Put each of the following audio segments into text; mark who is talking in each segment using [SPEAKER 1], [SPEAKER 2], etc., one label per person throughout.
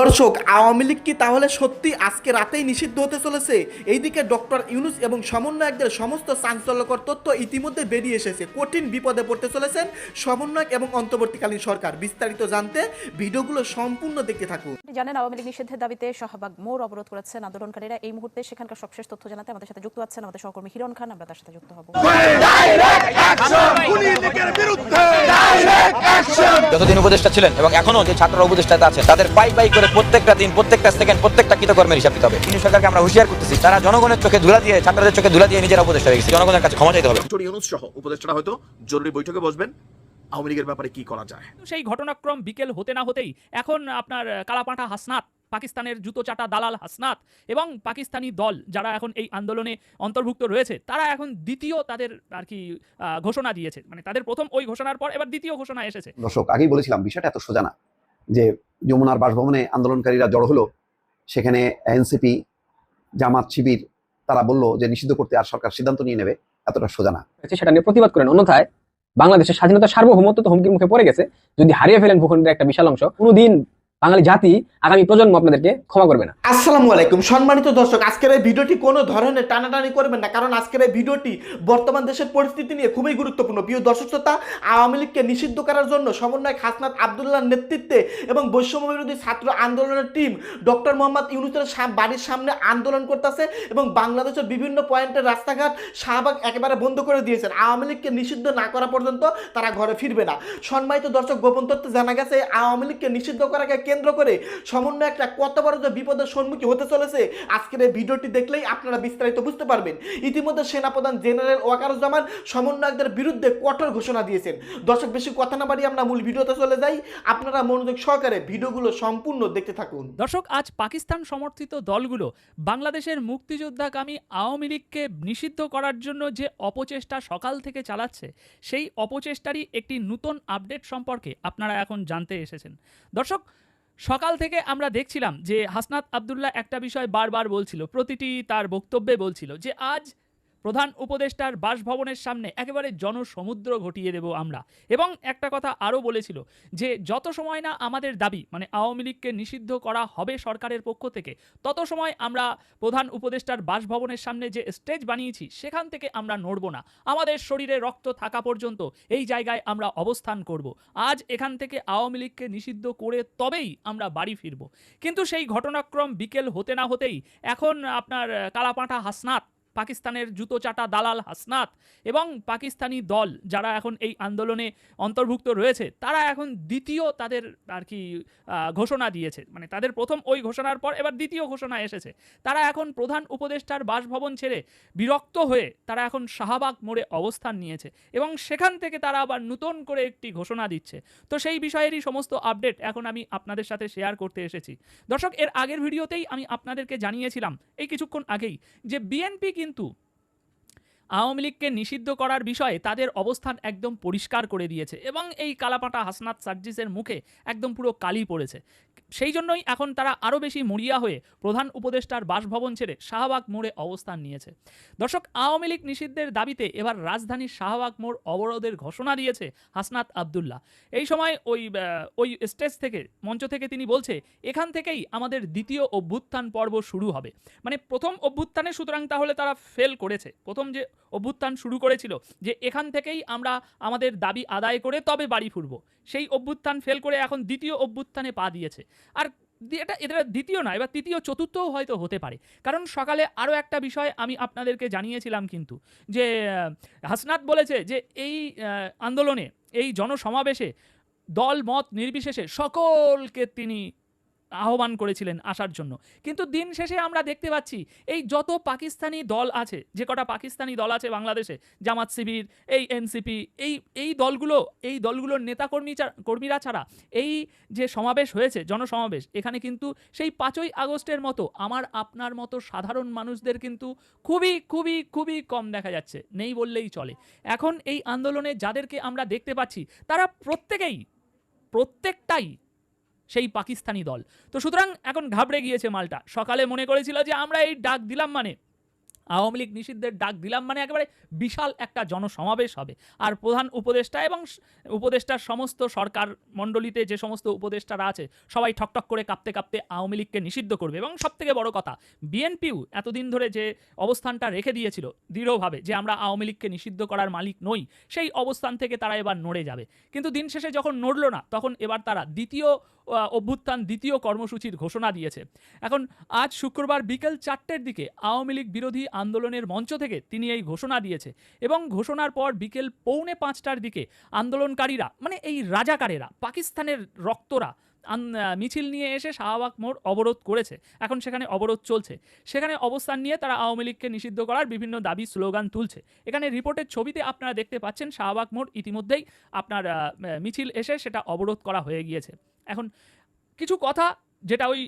[SPEAKER 1] দর্শক আওয়ামী লীগ কি তাহলে সত্যি আজকে রাতেই নিষিদ্ধ হতে চলেছে? এইদিকে ডক্টর ইউনুস এবং সমন্বয়কদের সমস্ত চাঞ্চল্যকর তথ্য ইতিমধ্যে বেরিয়ে এসেছে। কঠিন বিপদে পড়তে চলেছেন সমন্বয়ক এবং অন্তর্বর্তীকালীন সরকার। বিস্তারিত জানতে ভিডিওগুলো সম্পূর্ণ দেখতে থাকুন।
[SPEAKER 2] জানেন আওয়ামী লীগ নিষিদ্ধের দাবিতে শাহবাগ মোড় অবরোধ করেছেন আন্দোলনকারীরা। এই মুহূর্তে সেখানকার সবশেষ তথ্য জানাতে আমাদের সাথে যুক্ত আছেন আমাদের সহকর্মী হিরণ খান। আমরা তার সাথে যুক্ত হব।
[SPEAKER 3] যতদিন উপদেষ্টা ছিলেন এবং এখনও যে ছাত্র উপদেষ্টাতে আছেন তাদের পাই পাই করে প্রত্যেকটা দিন প্রত্যেকটা সেকেন্ড প্রত্যেকটা কৃতকর্মের হিসাব দিতে হবে। কিন্তু সরকারকে আমরা হুঁশিয়ার করতেছি তারা জনগণের চোখে ধুলা দিয়ে ছাত্রদের চোখে ধুলা দিয়ে নিজেরা উপদেষ্টা হয়ে গেছে। জনগণের কাছে ক্ষমা চাইতে হবে।
[SPEAKER 4] সহ উপদেষ্টারা হয়তো জরুরি বৈঠকে বসবেন। আওয়ামী লীগের ব্যাপারে কি করা যায়?
[SPEAKER 5] সেই ঘটনাক্রম বিকেল হতে না হতেই এখন আপনার কালাপাঁঠা হাসনাত পাকিস্তানের জুতো চাটা দালাল হাসনাত এবং পাকিস্তানি দল যারা এখন এই আন্দোলনে অন্তর্ভুক্ত রয়েছে তারা এখন দ্বিতীয় তাদের আর কি আহ, ঘোষণা দিয়েছে। মানে তাদের প্রথম ওই ঘোষণার পর এবার দ্বিতীয় ঘোষণা এসেছে।
[SPEAKER 6] দর্শক আগেই বলেছিলাম বিষয়টা এত সোজা না। যে যমুনার বাসভবনে আন্দোলনকারীরা জড়ো হলো, সেখানে এনসিপি, জামাত, শিবির, তারা বলল যে নিষিদ্ধ করতে আর সরকার সিদ্ধান্ত নিয়ে নেবে, এতটা সোজা না।
[SPEAKER 7] সেটা নিয়ে প্রতিবাদ করেন। অন্যথায় বাংলাদেশের স্বাধীনতা সার্বভৌমত্ব তো হুমকির মুখে পড়ে গেছে। যদি হারিয়ে ফেলেন ভূখণ্ডের একটা বিশাল অংশ, কোনোদিন বাঙালি জাতি আগামী প্রজন্ম আপনাদেরকে ক্ষমা করবে না।
[SPEAKER 1] আসসালামু আলাইকুম। সম্মানিত দর্শক, আজকের এই ভিডিওটি কোনো ধরনের টানাটানি করবেন না, কারণ আজকের এই ভিডিওটি বর্তমান দেশের পরিস্থিতি নিয়ে খুবই গুরুত্বপূর্ণ। প্রিয় দর্শক শ্রোতা, আওয়ামী লীগকে নিষিদ্ধ করার জন্য সমন্বয়ক হাসনাত আবদুল্লাহর নেতৃত্বে এবং বৈষম্য বিরোধী ছাত্র আন্দোলনের টিম ডক্টর মোহাম্মদ ইউনুসের বাড়ির সামনে আন্দোলন করতেছে এবং বাংলাদেশের বিভিন্ন পয়েন্টের রাস্তাঘাট শাহবাগ একেবারে বন্ধ করে দিয়েছেন। আওয়ামী লীগকে নিষিদ্ধ না করা পর্যন্ত তারা ঘরে ফিরবে না। সম্মানিত দর্শক, গোপন তথ্য জানা গেছে, আওয়ামী লীগকে নিষিদ্ধ করাকে কেন্দ্র করে সমন্বয় একটা কত বড় যে বিপদের সম্মুখীন হতে চলেছে, আজকের এই ভিডিওটি দেখলেই আপনারা বিস্তারিত বুঝতে পারবেন। ইতিমধ্যে সেনাপ্রধান জেনারেল ওয়াকারুজ্জামান সমন্বয়কদের বিরুদ্ধে কঠোর ঘোষণা দিয়েছেন। দর্শক, বেশি কথা না বাড়িয়ে আমরা মূল ভিডিওতে চলে যাই। আপনারা মনোযোগ সহকারে ভিডিওগুলো সম্পূর্ণ দেখতে থাকুন।
[SPEAKER 5] দর্শক, আজ পাকিস্তান সমর্থিত দলগুলো বাংলাদেশের মুক্তিযোদ্ধাকামী আওয়ামী লীগকে নিষিদ্ধ করার জন্য যে অপচেষ্টা সকাল থেকে চালাচ্ছে, সেই অপচেষ্টারই একটি নতুন আপডেট সম্পর্কে আপনারা এখন জানতে এসেছেন। দর্শক সকাল থেকে আমরা দেখছিলাম যে হাসনাত আবদুল্লাহ একটা বিষয় বারবার বলছিল, প্রতিটি তার বক্তব্যে বলছিল যে আজ প্রধান উপদেষ্টার বাসভবনের সামনে একেবারে জনসমুদ্র ঘটিয়ে দেব আমরা। এবং একটা কথা আরও বলেছিল যে, যত সময় না আমাদের দাবি মানে আওয়ামী লীগকে নিষিদ্ধ করা হবে সরকারের পক্ষ থেকে, তত সময় আমরা প্রধান উপদেষ্টার বাসভবনের সামনে যে স্টেজ বানিয়েছি, সেখান থেকে আমরা নড়ব না। আমাদের শরীরে রক্ত থাকা পর্যন্ত এই জায়গায় আমরা অবস্থান করব। আজ এখান থেকে আওয়ামী লীগকে নিষিদ্ধ করে তবেই আমরা বাড়ি ফিরব। কিন্তু সেই ঘটনাক্রম বিকেল হতে না হতেই এখন আপনার কালাপাঁঠা হাসনাত পাকিস্তানের জুতো চাটা দালাল হাসনাত এবং পাকিস্তানি দল যারা এখন এই আন্দোলনে অন্তর্ভুক্ত রয়েছে, তারা এখন দ্বিতীয় তাদের আর কি ঘোষণা দিয়েছে। মানে তাদের প্রথম ওই ঘোষণার পর এবার দ্বিতীয় ঘোষণা এসেছে। তারা এখন প্রধান উপদেষ্টার বাসভবন ছেড়ে বিরক্ত হয়ে তারা এখন শাহবাগ মোড়ে অবস্থান নিয়েছে এবং সেখান থেকে তারা আবার নতুন করে একটি ঘোষণা দিচ্ছে। তো সেই বিষয়েরই সমস্ত আপডেট এখন আমি আপনাদের সাথে শেয়ার করতে এসেছি। দর্শক, এর আগের ভিডিওতেই আমি আপনাদেরকে জানিয়েছিলাম, এই কিছুক্ষণ আগেই যে বিএনপি কিন্তু pintu. আওয়ামী লীগকে নিষিদ্ধ করার বিষয়ে তাদের অবস্থান একদম পরিষ্কার করে দিয়েছে এবং এই কালাপাটা হাসনাত সার্জিসের মুখে একদম পুরো কালি পড়েছে। সেই জন্যই এখন তারা আরও বেশি মরিয়া হয়ে প্রধান উপদেষ্টার বাসভবন ছেড়ে শাহবাগ মোড়ে অবস্থান নিয়েছে। দর্শক, আওয়ামী লীগ নিষিদ্ধের দাবিতে এবার রাজধানীর শাহবাগ মোড় অবরোধের ঘোষণা দিয়েছে হাসনাত আবদুল্লাহ। এই সময় ওই ওই স্টেজ থেকে, মঞ্চ থেকে তিনি বলছে, এখান থেকেই আমাদের দ্বিতীয় অভ্যুত্থান পর্ব শুরু হবে। মানে প্রথম অভ্যুত্থানে সুতরাং তাহলে তারা ফেল করেছে। প্রথম যে অভ্যুত্থান শুরু করেছিল যে এখান থেকেই আমরা আমাদের দাবি আদায় করে তবে বাড়ি ফিরব। সেই অভ্যুত্থান ফেল করে এখন দ্বিতীয় অভ্যুত্থানে পা দিয়েছে। আর এটা এটা দ্বিতীয় নয়, এবার তৃতীয়, চতুর্থও হয়তো হতে পারে। কারণ সকালে আরও একটা বিষয় আমি আপনাদেরকে জানিয়েছিলাম কিন্তু, যে হাসনাত বলেছে যে এই আন্দোলনে, এই জনসমাবেশে দল, মত, নির্বিশেষে সকলকে তিনি আহ্বান করেছিলেন আসার জন্য। কিন্তু দিন শেষে আমরা দেখতে পাচ্ছি, এই যত পাকিস্তানি দল আছে, যে কটা পাকিস্তানি দল আছে বাংলাদেশে, জামাত শিবির, এই এনসিপি, এই এই দলগুলো, এই দলগুলোর নেতাকর্মী কর্মীরা ছাড়া এই যে সমাবেশ হয়েছে, জনসমাবেশ, এখানে কিন্তু সেই পাঁচই আগস্টের মতো আমার, আপনার মতো সাধারণ মানুষদের কিন্তু খুবই খুবই খুবই কম দেখা যাচ্ছে, নেই বললেই চলে। এখন এই আন্দোলনে যাদেরকে আমরা দেখতে পাচ্ছি, তারা প্রত্যেকেই, প্রত্যেকটাই সেই পাকিস্তানি দল। তো সুতরাং এখন ঘাবড়ে গিয়েছে মালটা। সকালে মনে করেছিল যে আমরা এই ডাক দিলাম মানে আওয়ামী লীগ নিষিদ্ধের ডাক দিলাম মানে একেবারে বিশাল একটা জনসমাবেশ হবে। আর প্রধান উপদেষ্টা এবং উপদেষ্টার সমস্ত সরকার মণ্ডলীতে যে সমস্ত উপদেষ্টারা আছে, সবাই ঠকঠক করে কাঁপতে কাঁপতে আওয়ামী লীগকে নিষিদ্ধ করবে। এবং সবথেকে বড় কথা, বিএনপিও এতদিন ধরে যে অবস্থানটা রেখে দিয়েছিল দৃঢ়ভাবে যে আমরা আওয়ামী লীগকে নিষিদ্ধ করার মালিক নই, সেই অবস্থান থেকে তারা এবার নড়ে যাবে। কিন্তু দিন শেষে যখন নড়ল না, তখন এবার তারা দ্বিতীয় অভ্যুত্থান, দ্বিতীয় কর্মসূচির ঘোষণা দিয়েছে। এখন আজ শুক্রবার বিকেল চারটের দিকে আওয়ামী লীগ বিরোধী আন্দোলনের মঞ্চ থেকে তিনি এই ঘোষণা দিয়েছে এবং ঘোষণার পর বিকেল পৌনে পাঁচটার দিকে আন্দোলনকারীরা মানে এই রাজাকারেরা, পাকিস্তানের রক্তরা মিছিল নিয়ে এসে শাহবাগ মোড় অবরোধ করেছে। এখন সেখানে অবরোধ চলছে। সেখানে অবস্থান নিয়ে তারা আওয়ামী লীগকে নিষিদ্ধ করার বিভিন্ন দাবি, স্লোগান তুলছে। এখানে রিপোর্টের ছবিতে আপনারা দেখতে পাচ্ছেন শাহবাগ মোড় ইতিমধ্যেই আপনার মিছিল এসে সেটা অবরোধ করা হয়ে গিয়েছে। এখন কিছু কথা যেটা ওই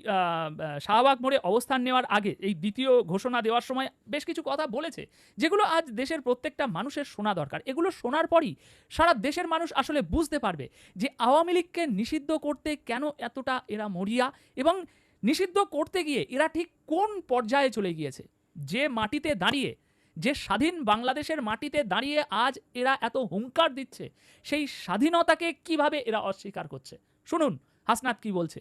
[SPEAKER 5] শাহবাগ মোড়ে অবস্থান নেওয়ার আগে এই দ্বিতীয় ঘোষণা দেওয়ার সময় বেশ কিছু কথা বলেছে, যেগুলো আজ দেশের প্রত্যেকটা মানুষের শোনা দরকার। এগুলো শোনার পরই সারা দেশের মানুষ আসলে বুঝতে পারবে যে আওয়ামী লীগকে নিষিদ্ধ করতে কেন এতটা এরা মরিয়া এবং নিষিদ্ধ করতে গিয়ে এরা ঠিক কোন পর্যায়ে চলে গিয়েছে? যে মাটিতে দাঁড়িয়ে, যে স্বাধীন বাংলাদেশের মাটিতে দাঁড়িয়ে আজ এরা এত হুঙ্কার দিচ্ছে, সেই স্বাধীনতাকে কীভাবে এরা অস্বীকার করছে? শুনুন, হাসনাত কি বলছে।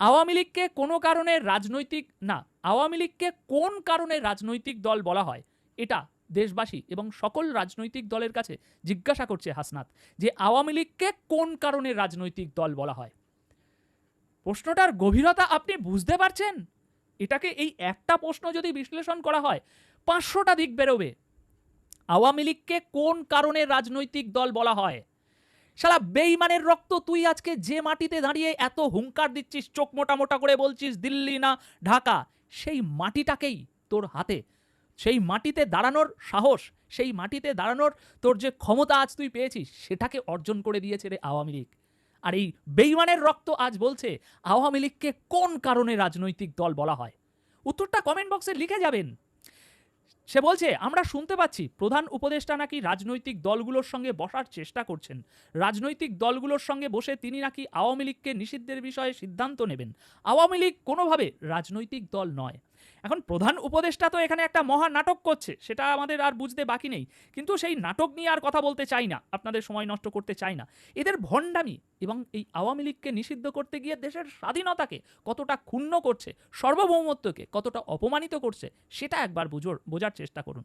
[SPEAKER 5] আওয়ামী লীগকে কোনো কারণে রাজনৈতিক, না, আওয়ামী লীগকে কোন কারণে রাজনৈতিক দল বলা হয়, এটা দেশবাসী এবং সকল রাজনৈতিক দলের কাছে জিজ্ঞাসা করছে হাসনাত, যে আওয়ামী লীগকে কোন কারণে রাজনৈতিক দল বলা হয়? প্রশ্নটার গভীরতা আপনি বুঝতে পারছেন? এটাকে এই একটা প্রশ্ন যদি বিশ্লেষণ করা হয়, পাঁচশোটা দিক বেরোবে। আওয়ামী লীগকে কোন কারণে রাজনৈতিক দল বলা হয়? শালা বেইমানের রক্ত তুই আজকে যে মাটিতে দাঁড়িয়ে এত হুঙ্কার দিচ্ছিস, চোখ মোটা মোটা করে বলছিস, দিল্লি না ঢাকা, সেই মাটিটাকেই তোর হাতে। সেই মাটিতে দাঁড়ানোর সাহস, সেই মাটিতে দাঁড়ানোর তোর যে ক্ষমতা আজ তুই পেয়েছিস, সেটাকে অর্জন করে দিয়েছে রে আওয়ামী লীগ। আর এই বেইমানের রক্ত আজ বলছে আওয়ামী লীগকে কোন কারণে রাজনৈতিক দল বলা হয়? উত্তরটা কমেন্ট বক্সে লিখে যাবেন। সে বলছে, আমরা শুনতে পাচ্ছি, প্রধান উপদেষ্টা নাকি রাজনৈতিক দলগুলোর সঙ্গে বসার চেষ্টা করছেন। রাজনৈতিক দলগুলোর সঙ্গে বসে তিনি নাকি আওয়ামী লীগকে নিষিদ্ধের বিষয়ে সিদ্ধান্ত নেবেন। আওয়ামী লীগ কোনোভাবে রাজনৈতিক দল নয়। এখন প্রধান উপদেষ্টা তো এখানে একটা মহা নাটক করছে, সেটা আমাদের আর বুঝতে বাকি নেই। কিন্তু সেই নাটক নিয়ে আর কথা বলতে চাই না, আপনাদের সময় নষ্ট করতে চাই না। এদের ভণ্ডামি এবং এই আওয়ামী লীগকে নিষিদ্ধ করতে গিয়ে দেশের স্বাধীনতাকে কতটা ক্ষুণ্ণ করছে, সার্বভৌমত্বকে কতটা অপমানিত করছে, সেটা একবার বুঝোর, বোঝার চেষ্টা করুন।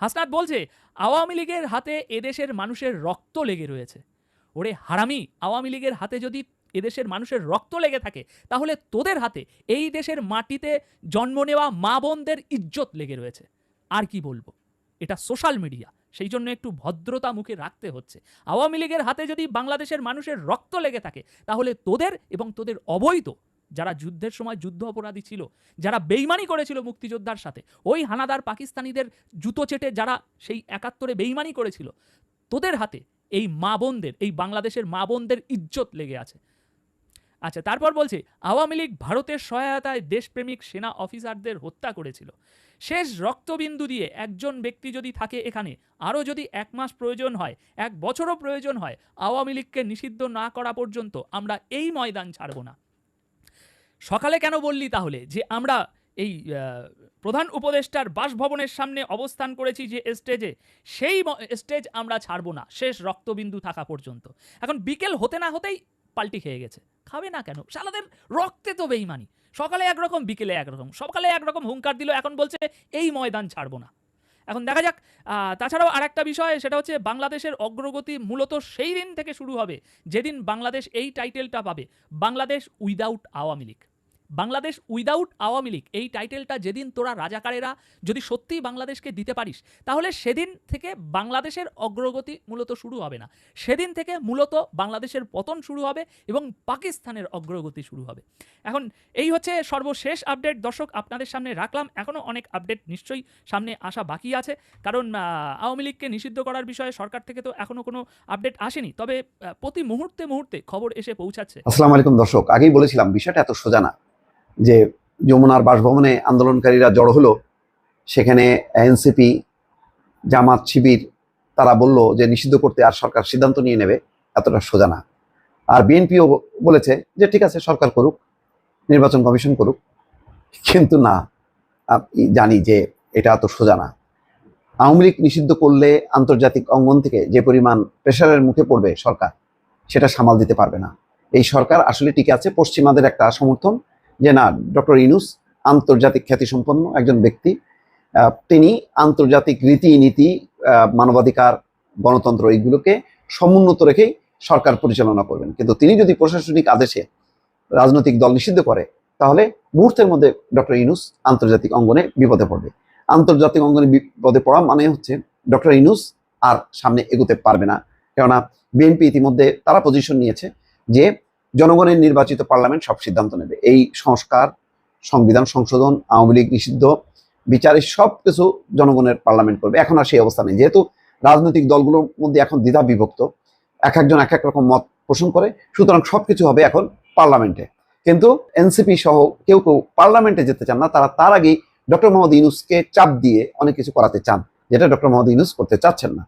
[SPEAKER 5] হাসনাত বলছে, আওয়ামী লীগের হাতে এদেশের মানুষের রক্ত লেগে রয়েছে। ওরে হারামি, আওয়ামী লীগের হাতে যদি এদেশের মানুষের রক্ত লেগে থাকে, তাহলে তোদের হাতে এই দেশের মাটিতে জন্ম নেওয়া মা বোনদের ইজ্জত লেগে রয়েছে। আর কি বলব? এটা সোশ্যাল মিডিয়া, সেই জন্য একটু ভদ্রতা মুখে রাখতে হচ্ছে। আওয়ামী লীগের হাতে যদি বাংলাদেশের মানুষের রক্ত লেগে থাকে, তাহলে তোদের এবং তোদের অবৈধ, যারা যুদ্ধের সময় যুদ্ধ অপরাধী ছিল, যারা বেইমানি করেছিল মুক্তিযোদ্ধার সাথে, ওই হানাদার পাকিস্তানিদের জুতো চেটে যারা সেই একাত্তরে বেইমানি করেছিল, তোদের হাতে এই মা বোনদের, এই বাংলাদেশের মা বোনদের ইজ্জত লেগে আছে। আচ্ছা তারপর বলছি, আওয়ামী লীগ ভারতের সহায়তায় দেশপ্রেমিক সেনা অফিসারদের হত্যা করেছিল। শেষ রক্তবিন্দু দিয়ে একজন ব্যক্তি যদি থাকে এখানে, আরও যদি এক মাস প্রয়োজন হয়, এক বছরও প্রয়োজন হয়, আওয়ামী লীগকে নিষিদ্ধ না করা পর্যন্ত আমরা এই ময়দান ছাড়ব না। সকালে কেন বললি তাহলে যে আমরা এই প্রধান উপদেষ্টার বাসভবনের সামনে অবস্থান করেছি যে স্টেজে, সেই স্টেজ আমরা ছাড়বো না, শেষ রক্তবিন্দু থাকা পর্যন্ত। এখন বিকেল হতে না হতেই পাল্টি খেয়ে গেছে। খাবে না কেন? শালাদের রক্তে তো বেইমানি। সকালে একরকম, বিকেলে একরকম। সকালে একরকম হুঙ্কার দিল, এখন বলছে এই ময়দান ছাড়বো না। এখন দেখা যাক তাছাড়াও আর একটা বিষয়, সেটা হচ্ছে বাংলাদেশের অগ্রগতি মূলত সেই দিন থেকে শুরু হবে, যেদিন বাংলাদেশ এই টাইটেলটা পাবে, বাংলাদেশ উইদাউট আওয়ামী লীগ। বাংলাদেশ উইদাউট আওয়ামী লীগ, এই টাইটেলটা যেদিন তোরা রাজাকারেরা যদি সত্যিই বাংলাদেশকে দিতে পারিস, তাহলে সেদিন থেকে বাংলাদেশের অগ্রগতি মূলত শুরু হবে না। সেদিন থেকে মূলত বাংলাদেশের পতন শুরু হবে এবং পাকিস্তানের অগ্রগতি শুরু হবে। এখন এই হচ্ছে সর্বশেষ আপডেট। দর্শক, আপনাদের সামনে রাখলাম। এখনও অনেক আপডেট নিশ্চয়ই সামনে আসা বাকি আছে। কারণ আওয়ামী লীগকে নিষিদ্ধ করার বিষয়ে সরকার থেকে তো এখনও কোনো আপডেট আসেনি। তবে প্রতি মুহূর্তে মুহূর্তে খবর এসে পৌঁছাচ্ছে।
[SPEAKER 6] আসসালামু আলাইকুম দর্শক, আগেই বলেছিলাম, বিষয়টা এত সোজা না। যে যমুনার বাসভবনে আন্দোলনকারীরা জড়ো হলো, সেখানে এনসিপি, জামাত, শিবির, তারা বলল যে নিষিদ্ধ করতে আর সরকার সিদ্ধান্ত নিয়ে নেবে, এতটা সোজা না। আর বিএনপিও বলেছে যে ঠিক আছে, সরকার করুক, নির্বাচন কমিশন করুক, কিন্তু না জানি যে এটা এত সোজা না। আওয়ামী লীগ নিষিদ্ধ করলে আন্তর্জাতিক অঙ্গন থেকে যে পরিমাণ প্রেশারের মুখে পড়বে সরকার, সেটা সামাল দিতে পারবে না। এই সরকার আসলে টিকে আছে পশ্চিমাদের একটা সমর্থন যে না, ডক্টর ইনুস আন্তর্জাতিক খ্যাতিসম্পন্ন একজন ব্যক্তি। তিনি আন্তর্জাতিক রীতিনীতি মানবাধিকার, গণতন্ত্র এইগুলোকে সমুন্নত রেখেই সরকার পরিচালনা করবেন। কিন্তু তিনি যদি প্রশাসনিক আদেশে রাজনৈতিক দল নিষিদ্ধ করে, তাহলে মুহূর্তের মধ্যে ডক্টর ইনুস আন্তর্জাতিক অঙ্গনে বিপদে পড়বে। আন্তর্জাতিক অঙ্গনে বিপদে পড়া মানে হচ্ছে ডক্টর ইনুস আর সামনে এগোতে পারবে না। কেননা, বিএনপি ইতিমধ্যে তারা পজিশন নিয়েছে যে জনগণের নির্বাচিত পার্লামেন্ট সব সিদ্ধান্ত নেবে। এই সংস্কার, সংবিধান সংশোধন, আওয়ামী লীগ নিষিদ্ধ, বিচারে সব কিছু জনগণের পার্লামেন্ট করবে। এখন আর সেই অবস্থা নেই। যেহেতু রাজনৈতিক দলগুলোর মধ্যে এখন দ্বিধা বিভক্ত, এক একজন এক এক রকম মত পোষণ করে, সুতরাং সব কিছু হবে এখন পার্লামেন্টে। কিন্তু এনসিপি সহ কেউ কেউ পার্লামেন্টে যেতে চান না, তারা তার আগেই ডক্টর মোহাম্মদ ইউনুসকে চাপ দিয়ে অনেক কিছু করাতে চান, যেটা ডক্টর মোহাম্মদ ইউনুস করতে চাচ্ছেন না।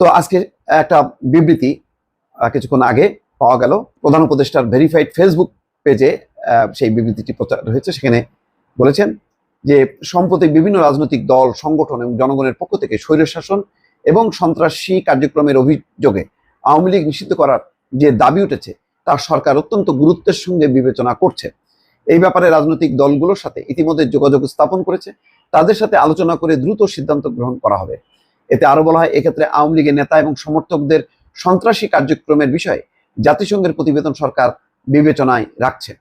[SPEAKER 6] তো আজকে একটা বিবৃতি কিছুক্ষণ আগে পাওয়া গেল। প্রধান উপদেষ্টার ভেরিফাইড ফেসবুক পেজে সেই বিবৃতিটি প্রচার হয়েছে। সেখানে বলেছেন যে, সম্প্রতি বিভিন্ন রাজনৈতিক দল, সংগঠন এবং জনগণের পক্ষ থেকে স্বৈরশাসন এবং সন্ত্রাসী কার্যক্রমের অভিযোগে আওয়ামী লীগ নিষিদ্ধ করার যে দাবি উঠেছে, তা সরকার অত্যন্ত গুরুত্বের সঙ্গে বিবেচনা করছে। এই ব্যাপারে রাজনৈতিক দলগুলোর সাথে ইতিমধ্যে যোগাযোগ স্থাপন করেছে। তাদের সাথে আলোচনা করে দ্রুত সিদ্ধান্ত গ্রহণ করা হবে। এতে আরও বলা হয়, এক্ষেত্রে আওয়ামী লীগের নেতা এবং সমর্থকদের সন্ত্রাসী কার্যক্রমের বিষয়ে জাতিসংঘের প্রতিবেদন সরকার বিবেচনায় রাখছে।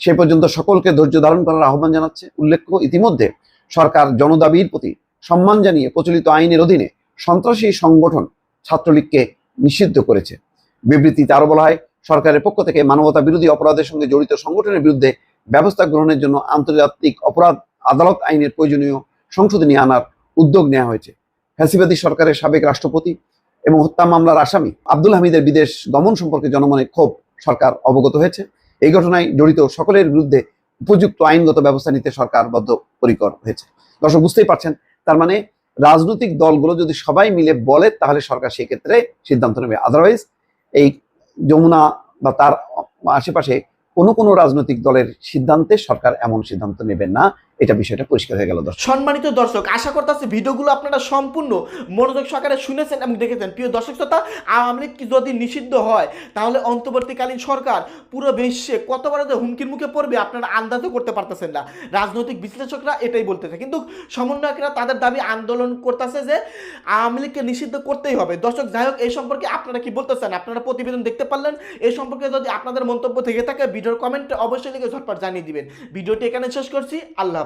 [SPEAKER 6] সে পর্যন্ত সকলকে ধৈর্য ধারণ করার আহ্বান জানাচ্ছে। উল্লেখ্য, ইতিমধ্যে সরকার জনদাবির প্রতি সম্মান জানিয়ে প্রচলিত আইনের অধীনে সন্ত্রাসী সংগঠন ছাত্রলীগকে নিষিদ্ধ করেছে। বিবৃতিতে আরও বলা হয়, সরকারের পক্ষ থেকে মানবতা বিরোধী অপরাধের সঙ্গে জড়িত সংগঠনের বিরুদ্ধে ব্যবস্থা গ্রহণের জন্য আন্তর্জাতিক অপরাধ আদালত আইনের প্রয়োজনীয় সংশোধনী আনার উদ্যোগ নেওয়া হয়েছে। ফ্যাসিবাদী সরকারের সাবেক রাষ্ট্রপতি এবং হত্যা মামলার আসামি আব্দুল হামিদের বিদেশ গমন সম্পর্কে জনমনে ক্ষোভ সরকার অবগত হয়েছে। এই ঘটনায় জড়িত সকলের বিরুদ্ধে উপযুক্ত আইনগত ব্যবস্থা নিতে সরকার বদ্ধপরিকর হয়েছে। দর্শক, বুঝতেই পারছেন, তার মানে রাজনৈতিক দলগুলো যদি সবাই মিলে বলে, তাহলে সরকার সেক্ষেত্রে সিদ্ধান্ত নেবে। আদারওয়াইজ এই যমুনা বা তার আশেপাশে কোনো কোনো রাজনৈতিক দলের সিদ্ধান্তে সরকার এমন সিদ্ধান্ত নেবে না। এটা বিষয়টা পরিষ্কার হয়ে গেল, দর্শক।
[SPEAKER 1] সম্মানিত দর্শক, আশা করতেছি ভিডিওগুলো আপনারা সম্পূর্ণ মনোযোগ সহকারে শুনেছেন এবং দেখেছেন। প্রিয় দর্শক শ্রোতা, আওয়ামী লীগ যদি নিষিদ্ধ হয়, তাহলে অন্তর্বর্তীকালীন সরকার পুরো বিশ্বে কত বড় যে হুমকির মুখে পড়বে আপনারা আন্দাজও করতে পারতেছেন না। রাজনৈতিক বিশ্লেষকরা এটাই বলতেছে। কিন্তু সমন্বয়করা তাদের দাবি আন্দোলন করতেছে যে আওয়ামী লীগকে নিষিদ্ধ করতেই হবে। দর্শক, যাই হোক, এই সম্পর্কে আপনারা কি বলতেছেন? আপনারা প্রতিবেদন দেখতে পারলেন। এই সম্পর্কে যদি আপনাদের মন্তব্য থেকে থাকে, ভিডিওর কমেন্টে অবশ্যই লিখে ঝটপট জানিয়ে দিবেন। ভিডিওটি এখানে শেষ করছি। আল্লাহ